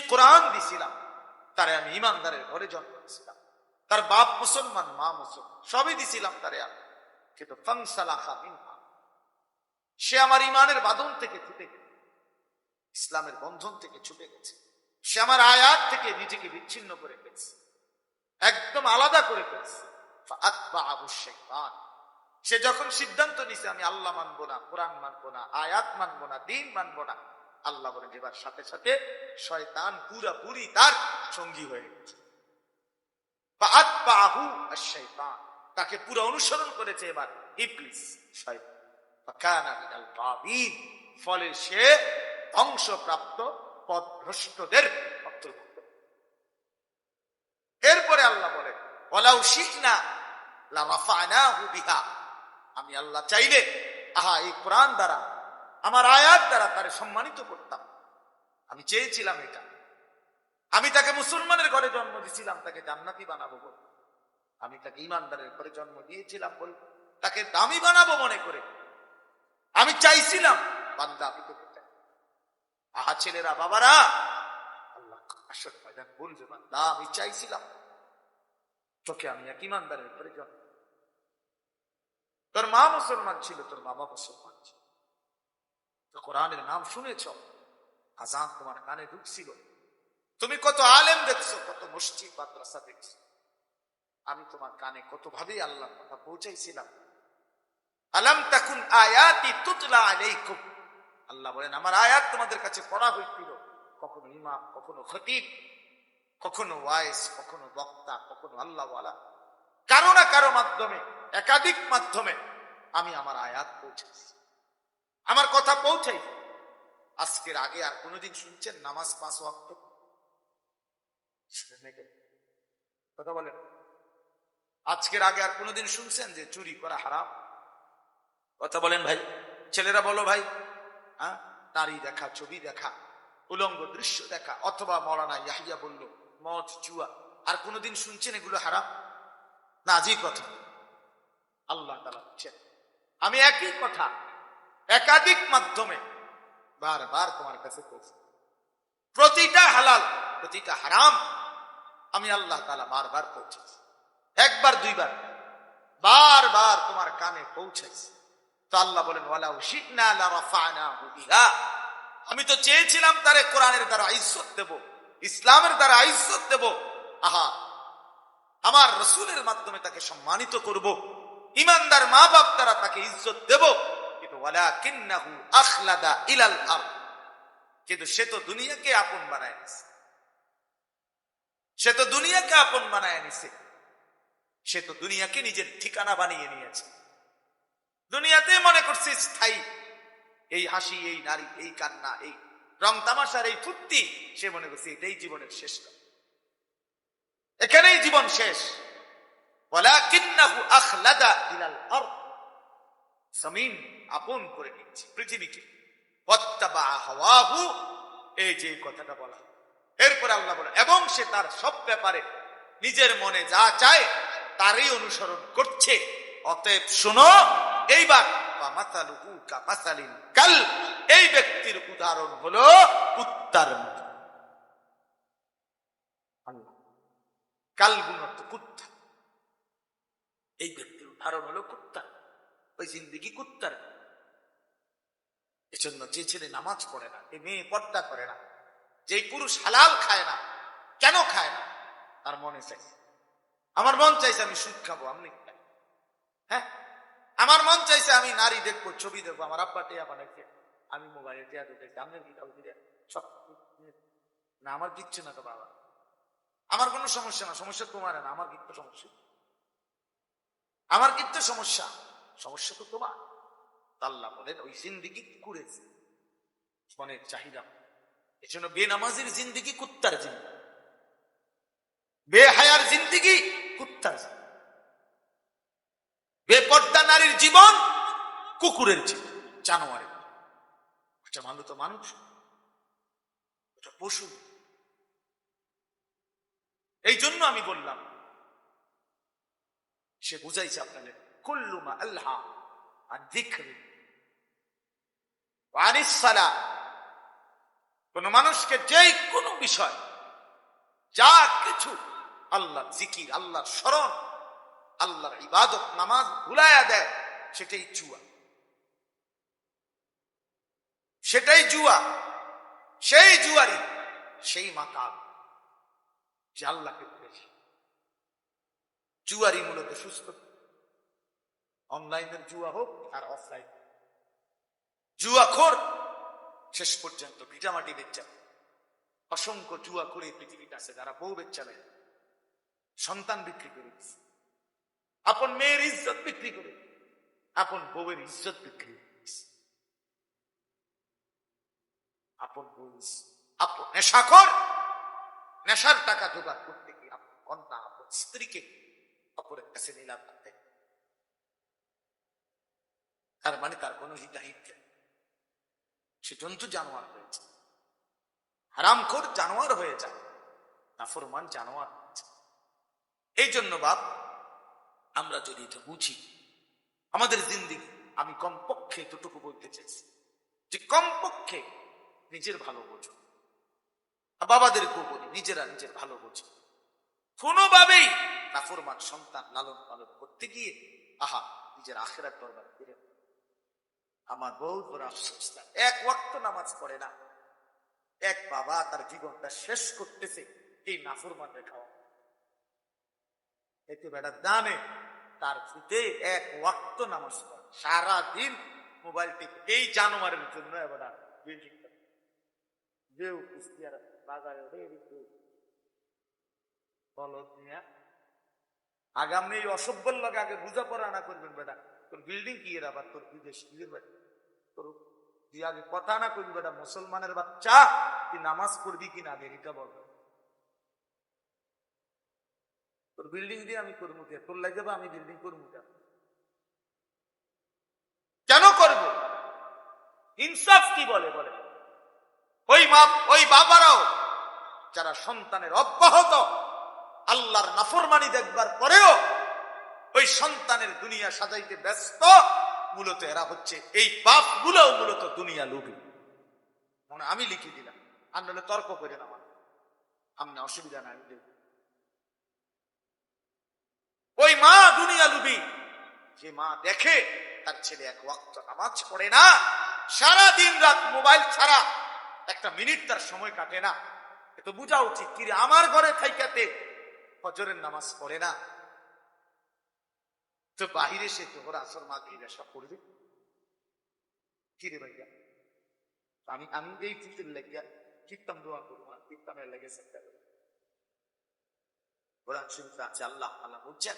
কোরআন দিছিলাম। তারে আমি ইমানদারের ঘরে জন্ম দিছিলাম। তার বাপ মুসলমান, মা মুসলমান, সবই দিছিলাম তারে আমি। কিন্তু সে আমার ইমানের বাঁধন থেকে ছুটে গেছে ইসলামের বন্ধন থেকে ছুটে গেছে। সে আমার আয়াত থেকে নিজেকে বিচ্ছিন্ন করে ফেলছে। একদম আলাদা করে ফেলছে। সে যখন সিদ্ধান্ত নিছে, আমি আল্লাহ মানবো না, কোরআন মানবো না, আয়াত মানবো না, দিন মানবো না আল্লাহ বলে যেবার সাথে সাথে শয়তান পুরাপুরি তার সঙ্গী হয়ে গেছে। তাকে পুরো অনুসরণ করেছে এবার ইবলিস। ফলে সে ধ্বংসপ্রাপ্ত পথভ্রষ্টদের অন্তর্ভুক্ত এরপরে আল্লাহ বলে শিখনা লামাফানাহু বিহা আমি আল্লাহ চাইলে, আহা, এই কোরআন দ্বারা আমার আয়াত দ্বারা তারে সম্মানিত করতাম। আমি চেয়েছিলাম এটা। আমি তাকে মুসলমানের ঘরে জন্ম দিয়েছিলাম তাকে জান্নাতি বানাবো বলে। আমি তাকে ইমানদারের ঘরে জন্ম দিয়েছিলাম বল, তাকে দামি বানাবো মনে করে। আমি চাইছিলাম, বান্দা, আমি চাই। আহা ছেলেরা, বাবারা, আল্লাহ আসল ময়দান বলবে, বান্দা, আমি চাইছিলাম। তোকে আমি এক ইমানদারের ঘরে জন্ম তোর মা মুসলমান ছিল, তোর বাবা মুসলমান ছিল। তো কোরআনের নাম শুনেছ? আজান তোমার কানে ঢুকছিল। তুমি কত আলেম দেখছ, কত মসজিদ, মাদ্রাসা দেখছ। আমি তোমার কানে কত ভাবে আল্লাহর কথা পৌঁছাইছিলাম। আলাম তাকুন আয়াতি তুতলা আলাইকুম। আল্লাহ বলেন, আমার আয়াত তোমাদের কাছে পড়া হয়েছিল কখনো ইমাম, কখনো খতিব, কখনো ওয়াইস, কখনো বক্তা, কখনো আল্লাহওয়ালা। কারও না কারও মাধ্যমে, একাধিক মাধ্যমে আমি আমার আয়াত পৌঁছেছি আমার কথা পৌঁছাই। আজকের আগে আর কোনোদিন শুনছেন নামাজ পাঁচ ওয়াক্ত? কথা বলেন। আজকের আগে আর কোনোদিন শুনছেন যে চুরি করা হারাম? কথা বলেন ভাই। ছেলেরা বলো ভাই হ্যাঁ? নারী দেখা, ছবি দেখা, উলঙ্গ দৃশ্য দেখা, অথবা মরানা ইয়াহিয়া বলল, মদ, জুয়া, আর কোনোদিন শুনছেন এগুলো হারাম? না আজই কথা। আল্লাহ তালা আমি একই কথা একাধিক মাধ্যমে বারবার তোমার কাছে পৌঁছে। প্রতিটা হালাল, প্রতিটা হারাম আমি আল্লাহ তালা বারবার পৌঁছেছি। একবার, দুইবার, বারবার তোমার কানে পৌঁছাইছি তো আল্লাহ বলেন, ওয়ালাউ আমি তো চেয়েছিলাম তারে কোরআনের দ্বারা ইজ্জত দেব, ইসলামের দ্বারা ইজ্জত দেব। আহা, আমার রসুলের মাধ্যমে তাকে সম্মানিত করব, ইমানদার মা বাপ তারা তাকে ইজ্জত দেব। ওয়ালাকিন্নাহু আখলাদা ইলাল আরদ। কিন্তু সে তো দুনিয়াকে আপন বানায় নিছে। সে তো দুনিয়াকে আপন বানায় নিছে। সে তো দুনিয়াকে নিজের ঠিকানা বানিয়ে নিয়েছে। দুনিয়াতে মনে করছে স্থায়ী। এই হাসি, এই নারী, এই কান্না, এই রং তামাশার এই ফুর্তি, সে মনে করছে এটাই জীবনের শেষ এখানেই জীবন শেষ। ওয়ালাকিন্নাহু আখলাদা ইলাল আরদ। জমিন আপন করে নিচ্ছে পৃথিবীকে। এই যে কথাটা বলা। এরপরে আল্লাহ বলে এবং সে তার সব ব্যাপারে নিজের মনে যা চায় তারই অনুসরণ করছে। অতএব শোনো, এইবার কাল এই ব্যক্তির উদাহরণ হলো কুত্তার মতো। আল্লাহ কাল কুত্তা। এই ব্যক্তির উদাহরণ হলো কুত্তা। ওই জিন্দিগি কুত্তার এজন্য যে ছেলে নামাজ পড়ে না এ মেয়ে পর্দা করে না, যে পুরুষ হালাল খায় না, কেন খায় না? তার মনে চাইছে। আমার মন চাইছে আমি সুদ খাব, আমি। হ্যাঁ? আমার মন চাইছে আমি নারী দেখব, ছবি দেখব, আমার আব্বা টেয়া বানাইছে। আমি মোবাইলে টেয়া দেখেছি আমি সব না, আমার কিচ্ছু না তো বাবা। আমার কোনো সমস্যা না, সমস্যা তোমার না, আমার কিন্তু সমস্যা। আমার কিন্তু সমস্যা সমস্যা তো তোমার। আল্লাহ বলেন, ওই জিন্দিগি মনের চাহিদা। এজন্য বেনামাজির জিন্দিগি কুত্তার বেহায়ার জিন্দিগি কুত্তার বেপর্দা নারীর জীবন কুকুরের জীবন, জানোয়ারের। ওটা মানুষ তো মানুষ। ওটা পশু। এই জন্য আমি বললাম, সে বুঝাইছে আপনাদের, কুল্লুমা আল্লাহ আর দিকরি কোন মানুষকে যেই কোনো বিষয়, যা কিছু আল্লাহ জিকির, আল্লাহর স্মরণ, আল্লাহর ইবাদত, নামাজ ভুলাইয়া দেয়, সেটাই জুয়া। সেটাই জুয়া। সেই জুয়ারি সেই মাতাল যে আল্লাহকে ভুলেছে। জুয়ারি মূলত সুস্থ অনলাইনের জুয়া হোক আর অফলাইন জুয়া খোর শেষ পর্যন্ত ভিটামাটি বেচা। অসংখ্য জুয়া করে পৃথিবীতে আছে, যারা বউ বেচা নেয়। সন্তান বিক্রি করে দিচ্ছে আপন মেয়ের ইজ্জত বিক্রি করে। আপন বউয়ের ইজ্জত বিক্রি। আপন বউ আপন নেশাখর। নেশার টাকা জোগাড় করতে গিয়ে আপন কন্যা, আপন স্ত্রীকে অপরের কাছে নিলাম তার মানে তার কোনো হিতাহিত নেই। সে জন্তু জানোয়ার হয়েছে হারামখোর জানোয়ার হয়ে যায় নাফরমান জানোয়ার এই জন্য বাপ, আমরা যদি এটা বুঝি, আমাদের জিন্দিগি, আমি কমপক্ষে এতটুকু বলতে চাইছি যে কমপক্ষে নিজের ভালো বোঝো বাবাদেরকেও বলি, নিজেরা নিজের ভালো বোঝো কোনোভাবেই নাফরমান সন্তান লালন পালন করতে গিয়ে, আহা, নিজের আখেরার দরবার ফিরে। আমার আফসোস এক ওয়াক্ত নামাজ পড়ে না। এক বাবা তার জীবনটা শেষ করতেছে, এই নাফরমান খাওয়া। এতে বেটা জানে তার ফুটে এক ওয়াক্ত নামাজ পড়ে। সারাদিন মোবাইল টিপে। এই জানোয়ারের জন্য আগামী অসভ্যর লগে আগে বুঝা পড়া না করবেন বেটা। বিল্ডিং কি এর আবার তোর বিদেশ কি? তোর তুই আগে কথা না করবি বেটা, মুসলমানের বাচ্চা, তুই নামাজ পড়বি কিনা আগে এটা বল তোর বিল্ডিং দিয়ে আমি করব কে? তোর লাগে আমি বিল্ডিং করব কেন কেন করব? ইনসাফ কি বলে বলে? ওই মা, ওই বাবারাও, যারা সন্তানের অব্যাহত, আল্লাহর নাফরমানি দেখবার পরেও ওই সন্তানের দুনিয়া সাজাইতে ব্যস্ত। মূলত এরা হচ্ছে এই পাপগুলো মূলত দুনিয়া লোভী মনে আমি লিখে দিলাম, আর নাহলে তর্ক করে না আমি অসুবিধা নাই, ওই মা দুনিয়া লুবি যে মা দেখে তার ছেলে এক ওয়াক্ত নামাজ পড়ে না সারা দিন রাত মোবাইল ছাড়া, একটা মিনিট তার সময় কাটে না। এ তো বোঝা উচিত কি আমার ঘরে থাইকাতে ফজরের নামাজ পড়ে না। তো বাহিরে সে তোর আসর মা কি সব করবে। কি রে ভাইয়া? আমি আমি এই ফুটের লেগিয়া কীর্তন দোয়া করব আর কীর্তনের লেগে সেটা কোরআন শরীফে আছে, আল্লাহ আল্লাহ বলছেন